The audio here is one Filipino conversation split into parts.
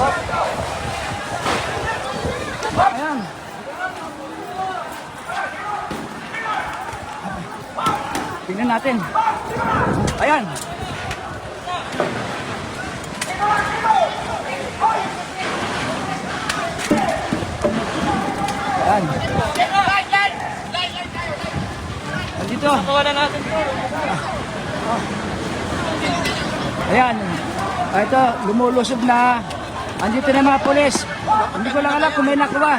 Ayan. Tingnan natin. Ayan. Ayan. Andito. Nakuha na natin po. Ayan. Ah, Ito, lumulusob na. Andito na mga polis. Hindi ko lang alam kung may nakuha.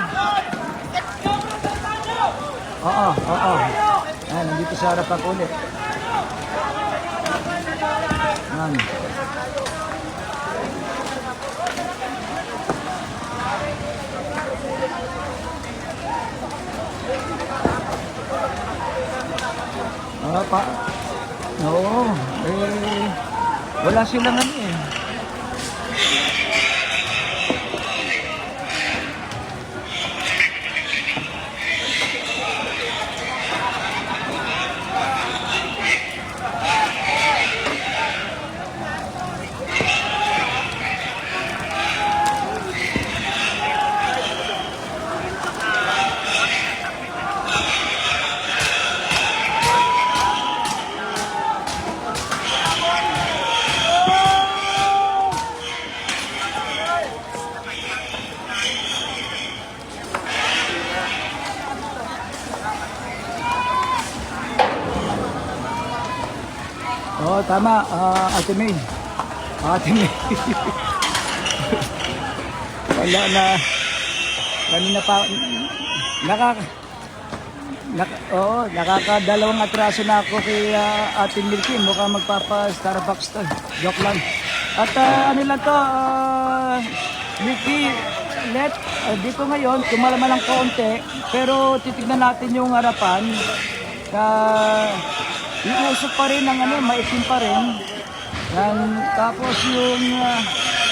Oo, oo. Ayan, nandito sa harapan ko ulit. Ayan. Ah, pa. Oo. Eh, wala silang ano eh. Oo, tama. Ah, Ate May. Ate May. Wala na. Kanina pa. Naka... Naka, oo, nakakadalawang atraso na ako kay ah, Ate Milky. Mukhang magpapa-Starbucks to. Joke lang. At ah, ano lang to, uh, Milky, let, ah, dito ngayon, tumalaman ng kaunti, pero titignan natin yung harapan. Na yung usok pa rin ng ano, maitim pa rin. Yan, tapos yung ah,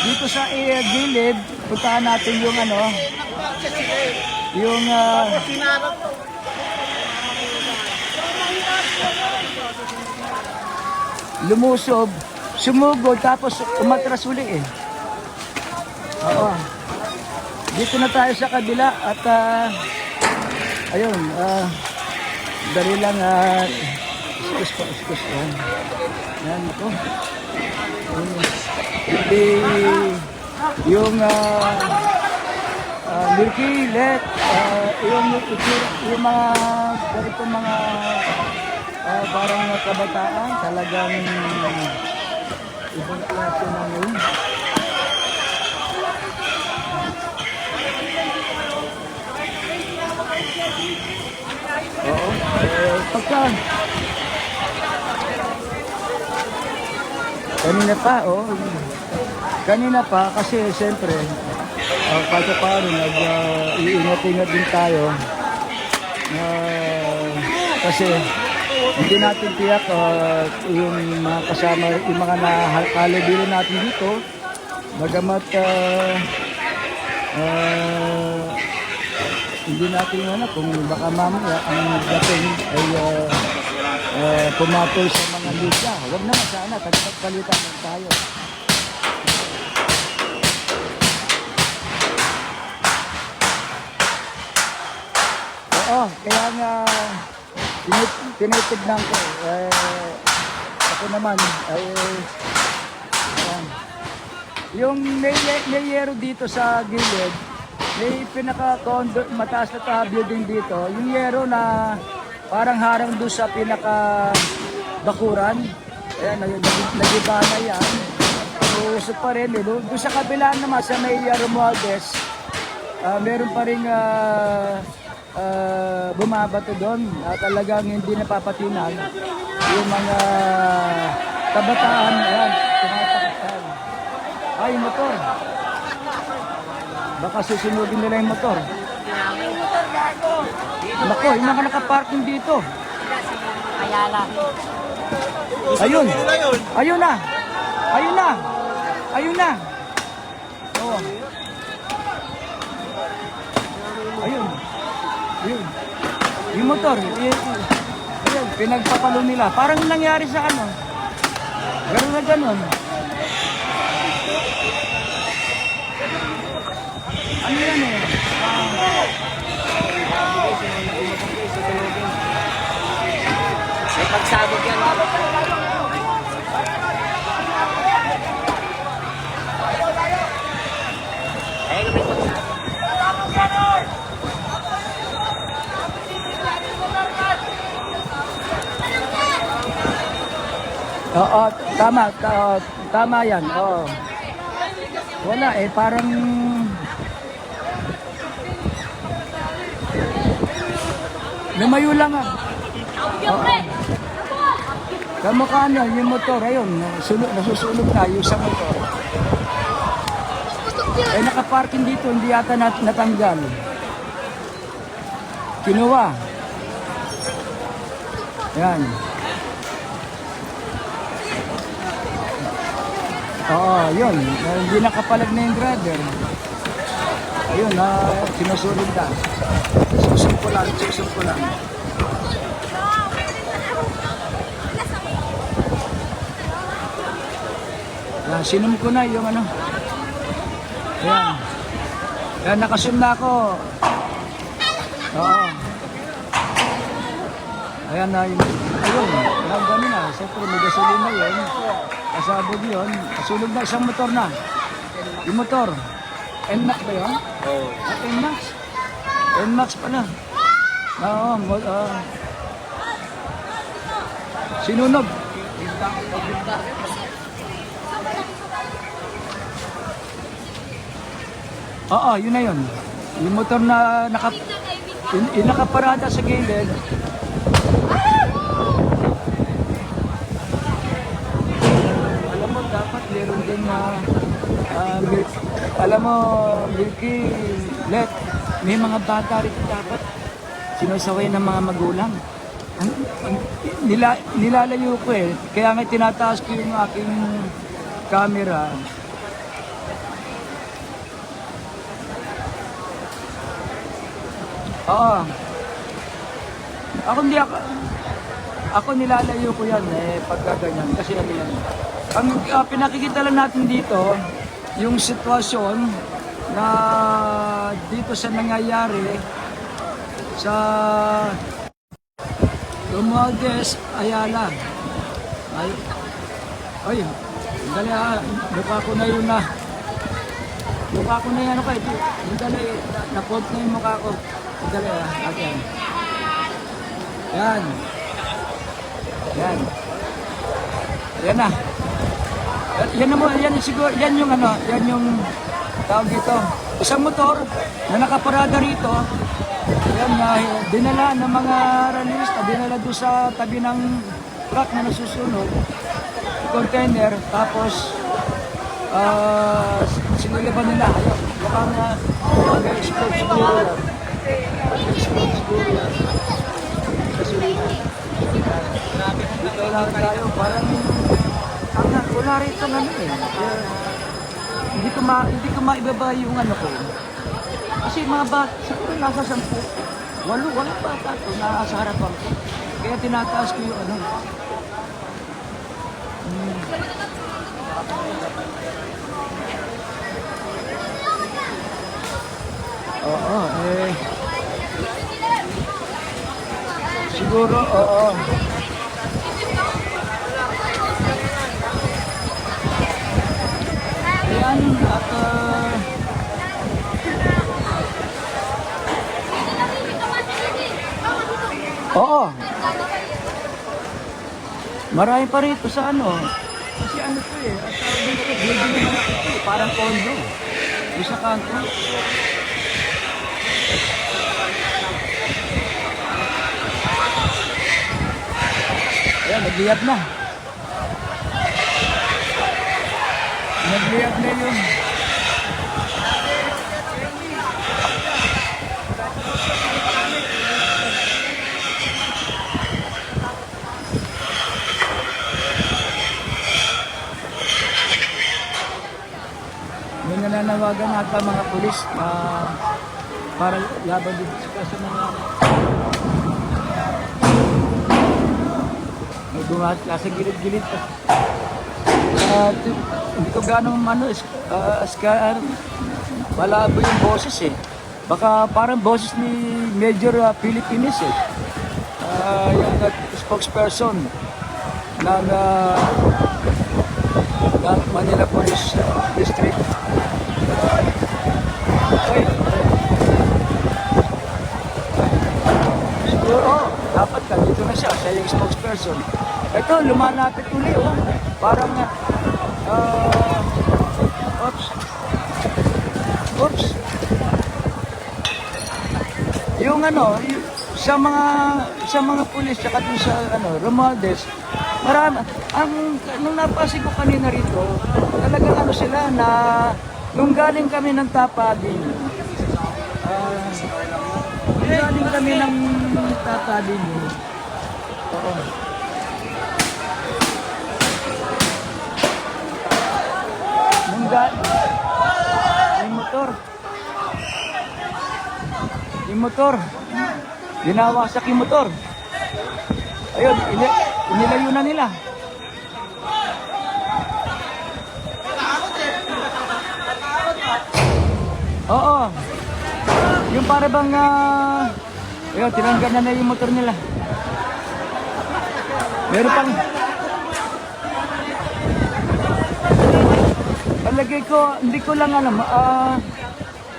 dito sa eh, gilid, puntahan natin yung ano, yung ah, lumusob, sumugod, tapos umatras uli eh. Oo. Dito na tayo sa kabila at ah, ayun, ah, dali lang ah, excuse po, excuse po. Yan ako. Hindi, yung uh, uh, Milky Let, ah, yung, yung mga ganito mga ah, parang kabataan, talagang ibang klase na ngayon. Oo. Eh, pagka... Kanina pa, oh. Kanina pa, kasi siyempre, uh, kahit paano, nag-iingat-ingat din tayo. Ah, kasi, hindi natin tiyak ah, yung mga kasama, yung mga nakalibilo natin dito, bagamat ah, ah, hindi natin ano kung baka mamaya ang dating ay uh, uh, pumatol sa mga media. Huwag naman sana, tagapagpalitan lang tayo. Oo, kaya nga tinit tinitignan ko. Eh, ako naman ay ayan. yung may, may yero dito sa gilid, may pinaka condo, mataas na building dito. Yung yero na parang harang doon sa pinaka bakuran. Ayan, nag- nag- nagiba na yan. Uusok pa rin. Eh. Doon sa kabila naman, sa may uh, Romualdez, ah, meron pa rin ah, ah, bumabato doon. na talagang hindi napapatinag yung mga kabataan. Ayan, tumatakot. Ay, motor. Baka susunugin nila yung motor. Nako, yung mga nakaparking dito. Ayala. Ayun. Ayun na. Ayun na. Ayun na. Oo. Ayun. Ayun. Yung motor. y- y- Ayun, pinagpapalo nila. Parang nangyari sa ano. Ganun na ganun. ano yan eh? May. Oo, tama, ta- tama yan. Oo. Wala eh, parang lumayo lang ah. Oo. Kamukha ano, yung motor, ayun, sunod, nasusunog na yung sa motor. Eh, nakaparking dito, hindi yata nat natanggal. Kinuha. Yan. Oo, yun. Hindi nakapalag na yung driver. Ayun, na sinusunod na. Susum ko lang, susum ko lang. Yan, sinum ko na yung ano. Yan. Yan, nakasum na ako. Oo. Ayan na yun. Ayun, alam gano'n na. Siyempre, may gasolina yun. Kasabog yun. Kasulog na isang motor na. Yung motor. NMAX ba yun? Oo. At NMAX? NMAX pala. Oo, ah. Sinunog. Oo, yun na yun. Yung motor na naka, yung, yung nakaparada sa gilid, alam mo, dapat meron din na, mil- alam mo, Milky, let, may mga bata rito dapat sinusaway ng mga magulang. Ang, ang, nila, nilalayo ko eh. Kaya nga tinataas ko yung aking camera. Oo. Ako hindi ako, ako nilalayo ko yan eh, pagka ganyan. Kasi ano yan. Ang ah, pinakikita lang natin dito, yung sitwasyon na dito sa nangyayari sa Romualdez Ayala. Ay, ay, dali ah, mukha ko na yun na. Mukha ko na yan, ano kayo? Dali, na- na-fault na yung mukha ko. Dali ah, again. Yan. Yan. Yan na. Yan- naman, yan siguro, yan yung ano, yan yung tawag dito. Isang motor na nakaparada rito. Yan na, dinala ng mga ranista, dinala doon sa tabi ng truck na nasusunod. Container, tapos ah sinilipan nila. Ayun, mukhang uh, mag-explode siguro yan. Mag-explode siguro yan. Kasi dito lang tayo, parang ang wala rito ng ano eh. Kaya, hindi ko ma hindi ko maibaba yung ano ko. Kasi mga bata, siguro nasa sampu, walo, wala bata to, nasa harapan ko. Kaya tinataas ko yung ano. Hmm. Oo, eh. Siguro, oo. Ayan, at ah, Oo. Marami pa rito sa ano. Kasi ano to eh. At tawag dito, building naman ako. Parang condo. Yung sa kanto. Ayan, nagliyab na. Nagliyab na yun. May nananawagan ata mga pulis na para laban din sa sa mga may bumas nasa gilid-gilid. Uh, hindi ko ganong ano, uh, ska, ano, malabo yung boses eh. Baka parang boses ni Major uh, Philippines eh. Ah, yung uh, spokesperson ng uh, ng Manila Police uh, District. Okay. Siguro, dapat ka, dito na siya, siya yung spokesperson. Ito, lumalapit uli, oh. Parang, ah, oops. Oops. Yung ano, yung, sa mga sa mga pulis dun sa ano, Romualdez, marami ang nung napasig ko kanina rito, talagang ano sila na nung galing kami ng Tapading. ah, nung galing kami ng Tapading. Oo. Nung galing yung motor. Yung motor. Dinawasak yung motor. Ayun, ini inilayo na nila. Oo. Yung para bang, ah, ayun, tinanggal na na yung motor nila. Meron pang, Palagay ko, hindi ko lang alam, ah,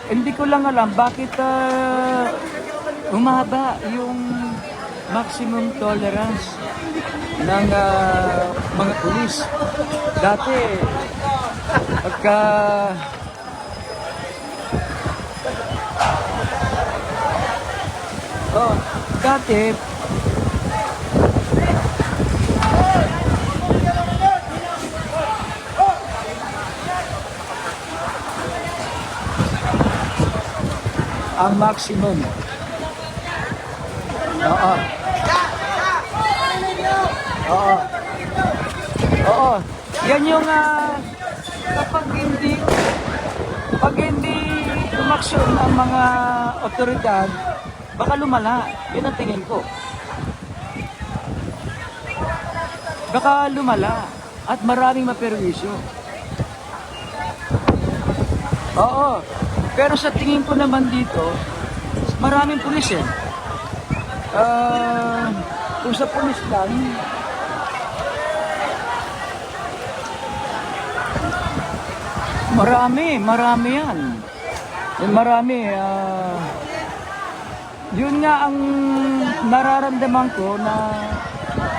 hindi ko lang alam bakit ah, umaba yung maximum tolerance ng ah, mga pulis. Dati, pagka Oh, dati ang maximum. Oo. Oo. Oo. Yan yung ah, kapag hindi pag hindi umaksyon ang mga otoridad, baka lumala. Yun ang tingin ko. Baka lumala at maraming maperwisyo. Oo. Pero sa tingin ko naman dito, maraming pulis eh. Ah, kung sa pulis lang, marami, marami yan. Eh, Marami. ah, yun nga ang nararamdaman ko na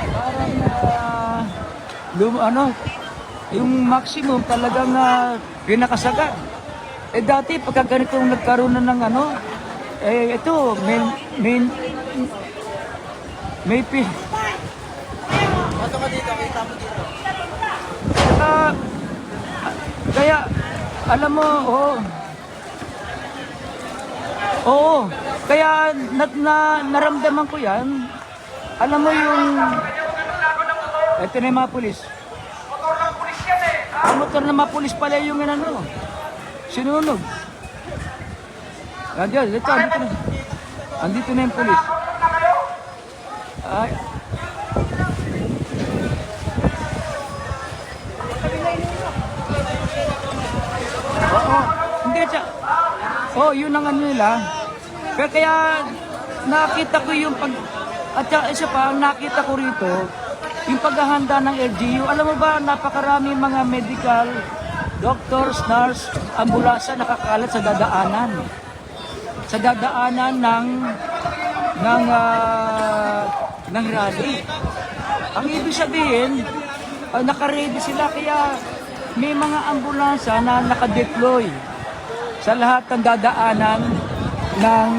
parang ah, lum- ano, yung maximum talagang uh, pinakasagad. Eh dati pagka ganitong nagkaroon na ng ano, eh ito, may, may, may pi. Pato ka dito, kita mo dito. Saka, ah, kaya, alam mo, oo. Oo, kaya na, na, naramdaman ko yan. Alam mo yung, ito na yung mga pulis. Ang motor ng mga pulis pala yung ano, sinunog. Andiyan, ito, andito na. Andito na yung pulis. Ay, Oo. Hindi, siya. Oh, yun ang ano nila. Kaya, kaya nakita ko yung pag... At saka isa pa, nakita ko rito, yung paghahanda ng LGU. Alam mo ba, napakarami mga medical, doctors, nurse, ambulasa nakakalat sa dadaanan. Sa dadaanan ng ng ah, ng rally. Ang ibig sabihin, uh, nakaready sila kaya may mga ambulansa na nakadeploy sa lahat ng dadaanan ng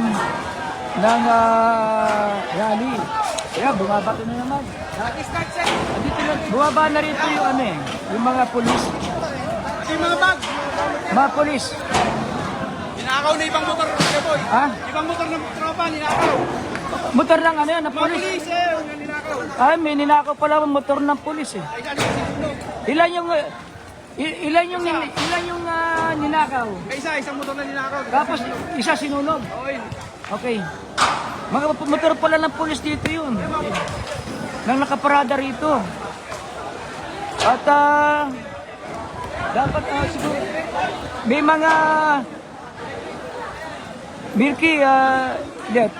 ng ah, rally. Kaya bumaba na naman. Dito na, bumaba na rito yung ano eh, yung mga pulis. Yung mga bag. Mga pulis. Ninakaw na ibang motor, Kuya boy. Ha? Ibang motor ng tropa, ninakaw. Motor ng ano yan, ng Mga pulis. pulis, eh, yung ninakaw. Ay, may ninakaw pala ang motor ng pulis eh. Ano yung sinunog? Ilan yung uh, i- ilan yung ilan ah, ninakaw? May isa, isang motor na ninakaw. Tapos isa sinunog. Yun. Okay. Mga motor pala ng pulis dito yun. Nang nakaparada rito. At ah, Dapat ah, siguro may mga Milky, uh, Let,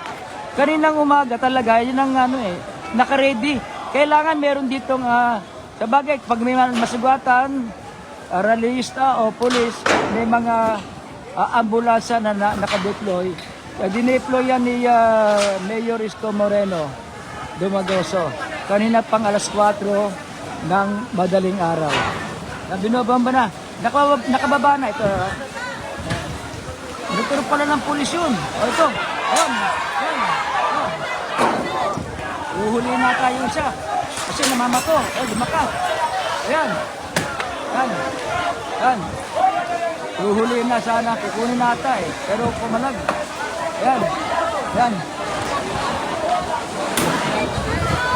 kaninang umaga talaga, yun ang ano eh, naka-ready. Kailangan meron ditong, ah, sa bagay, pag may masugatan, uh, o police, may mga uh, ambulansya na, na nakadeploy. Uh, dineploy yan ni ah, Mayor Isko Moreno Dumagoso. Kanina pang alas 4 ng madaling araw. Na binobomba na. Nakababa, nakababa na ito. ah. Nagkaroon pala ng pulis yun. O ito. Ayan. Ayan. Uhuli na tayo siya. Kasi namamato. Eh, lumaka. Ayan. Ayan. Ayan. Uhuli na sana. Kukunin nata eh. Pero pumalag. Ayan. Ayan.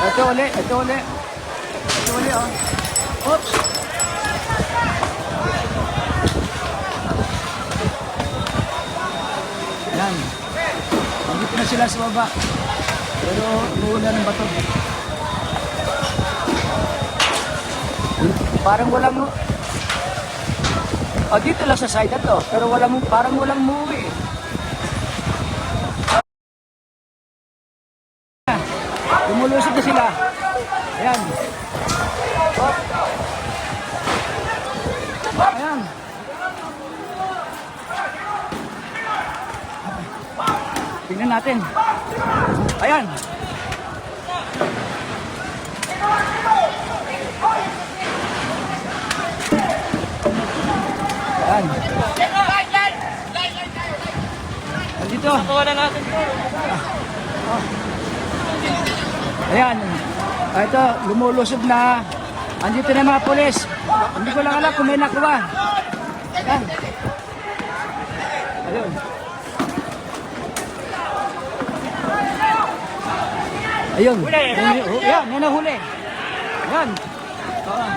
Ito uli. Ito uli. Ito uli oh. Oops. Yan. Nandito na sila sa baba. Pero umuulan ng bato. Parang walang... Oh, dito lang sa side na to. Pero walang, parang walang movie. Lumulusog na sila. Ayan. Oh. Ayan. Tingnan natin. Ayan. Ayan. Andito. Nakuha na natin. Ayan. Ah, Ito, lumulusog na. Andito na mga pulis. Hindi ko lang alam kung may nakuha. Ayan. Ayun. Huli. May- oh, Yan, may nahuli. Yan. Oo.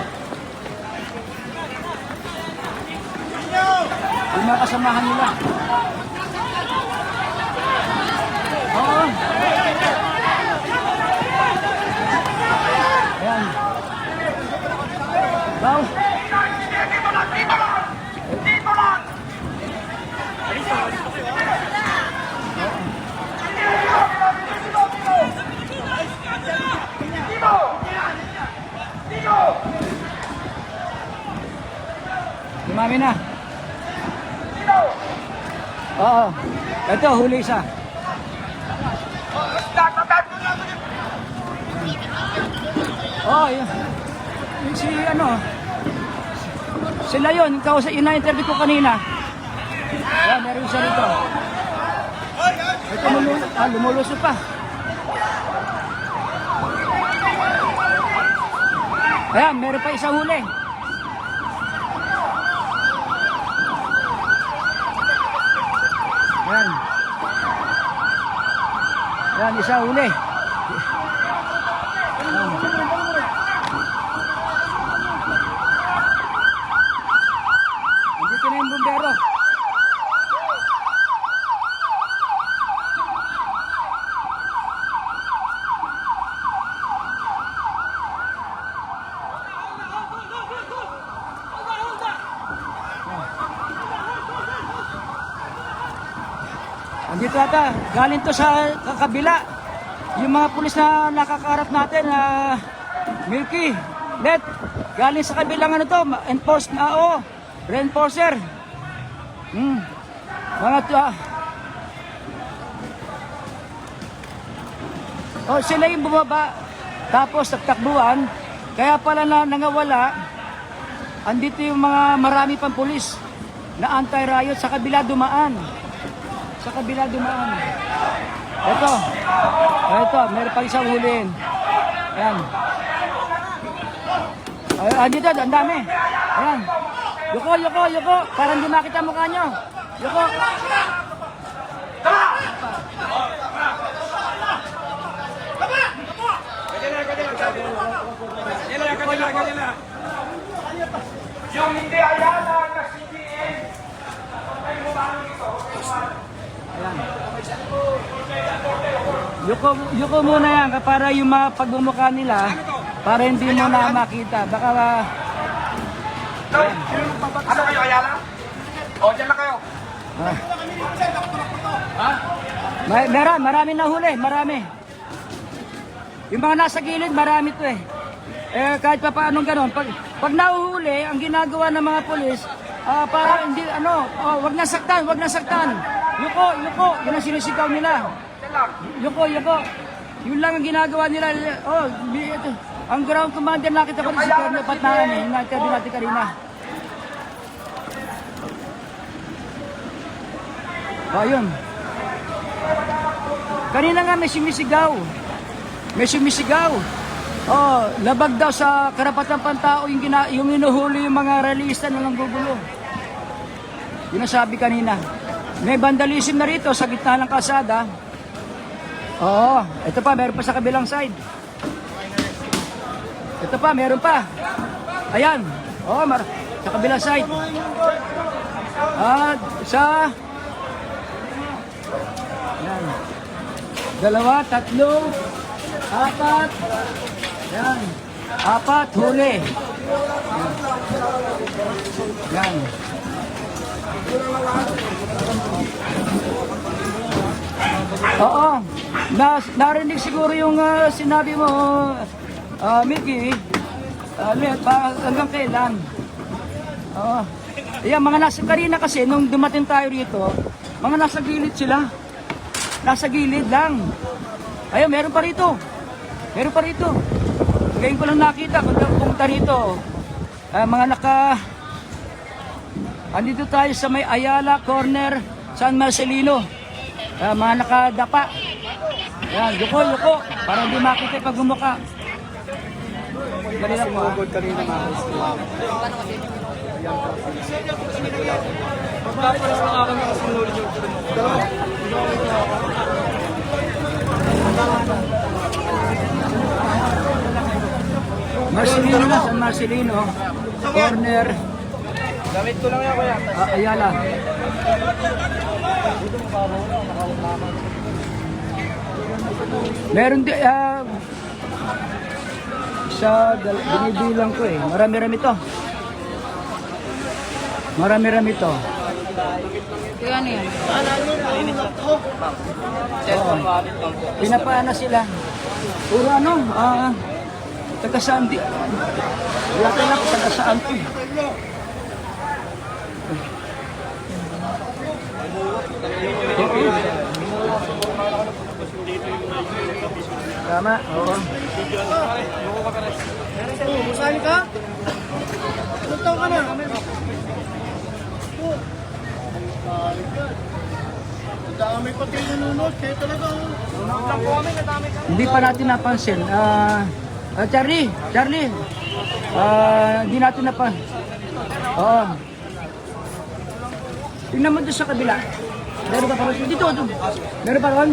Yung mga kasamahan nila. Oo. Ayan. Wow. Dumami na. Oo. Ito, huli isa. Oo, yun. Yung si ano, sila yun, ikaw sa yun na-interview ko kanina. Ayan, meron siya rito. Ito, lumu ah, lumulusot pa. Ayan, meron pa isang huli. Isa huli. Ayan. Nandito na yung bumbero. Andito ata, galing to sa kakabila. Yung mga pulis na nakakarap natin, na Milky, Let, galing sa kabilang ano to, enforce na oo, reinforcer. Hmm. Mga to, ah. Oh, sila yung bumaba, tapos nagtakbuhan, kaya pala na nangawala, andito yung mga marami pang pulis na anti-riot sa kabila dumaan sa kabila dumaan. Ito. Ito, meron pa isang huliin. Ayan. Ay, andito, ang dami. Ayan. Yuko, yuko, yuko. Parang di makita mukha nyo. Yuko. Yung hindi ayala na CBN, Ayan. Yuko, yuko muna yan para yung mga pagmumukha nila para hindi mo na makita. Baka No, ano kayo, Ayala? O, dyan na kayo. Ah. May, meron, marami nahuli, marami. Yung mga nasa gilid, marami to eh. Eh, kahit pa paanong ganon, pag, pag nahuhuli, ang ginagawa ng mga polis, ah, para hindi, ano, oh, wag na saktan, wag na saktan. Yuko, yuko, yun ang sinisigaw nila. Lang. Yuko, yuko. Yun lang ang ginagawa nila. Oh, ito. Ang ground commander nakita ko rin si Colonel Patnaan eh. Yung na-interview natin kanina. Oh, yun. Kanina nga may sumisigaw. May sumisigaw. Oh, labag daw sa karapatan pantao yung, gina, yung inuhuli yung mga realista na lang gugulo. Yun ang sabi kanina. May vandalism na rito sa gitna ng kalsada. Oo, ito pa, meron pa sa kabilang side. Ito pa, meron pa. Ayan. Oo, mar sa kabilang side. At sa... Yan. Dalawa, tatlo, apat. Yan. Apat, huli. Yan. Oo. Na, narinig siguro yung ah, sinabi mo, uh, Mickey. Uh, pa, hanggang kailan? Oo. Ayan, mga nasa kanina kasi, nung dumating tayo rito, mga nasa gilid sila. Nasa gilid lang. Ayun, meron pa rito. Meron pa rito. Ngayon ko lang nakita kung pumunta rito. Ah, mga naka... Andito tayo sa may Ayala Corner, San Marcelino. Ah, mga nakadapa. Yan, yuko, yuko. Para hindi makita pag gumuka. Dali lang po. ah. kanina mga Marcelino na, San Marcelino. Corner, Gamit ko lang yan kuya. ah, Ayala. Meron di, ah, sa dal- binibilang ko eh. Marami-rami to. Marami-rami to. Kaya ano yan? Oo. Pinapaana sila. Puro ano, ah, taga saan di. Wala ka lang taga saan to eh. Tama, oo. Musali ka? Ilang taon ka na? Ang dami pa kayo nanonood. Kayo talaga. oh. Hindi pa natin napansin. Ah, ah, Charlie, Charlie. Ah, hindi natin napan. Oo. Tingnan mo doon sa kabila. Meron pa pa ron? Dito, dito. Meron pa ron?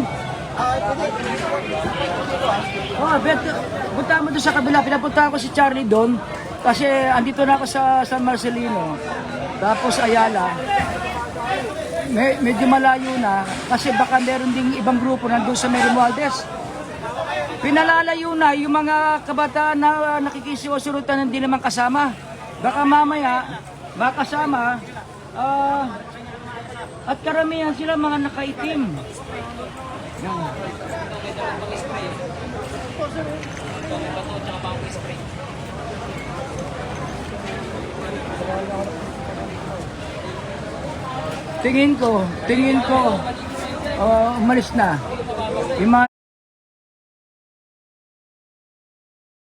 Oh, bet, punta mo doon sa kabila. Pinapunta ko si Charlie doon. Kasi andito na ako sa San Marcelino. Tapos Ayala. Me- medyo malayo na. Kasi baka meron ding ibang grupo nandun sa Mary Mualdez. Pinalalayo na yung mga kabataan na nakikisiwasurutan hindi naman kasama. Baka mamaya, makasama, ah, at karamihan sila mga nakaitim. Yan. Tingin ko, tingin ko, ah, umalis na. Yung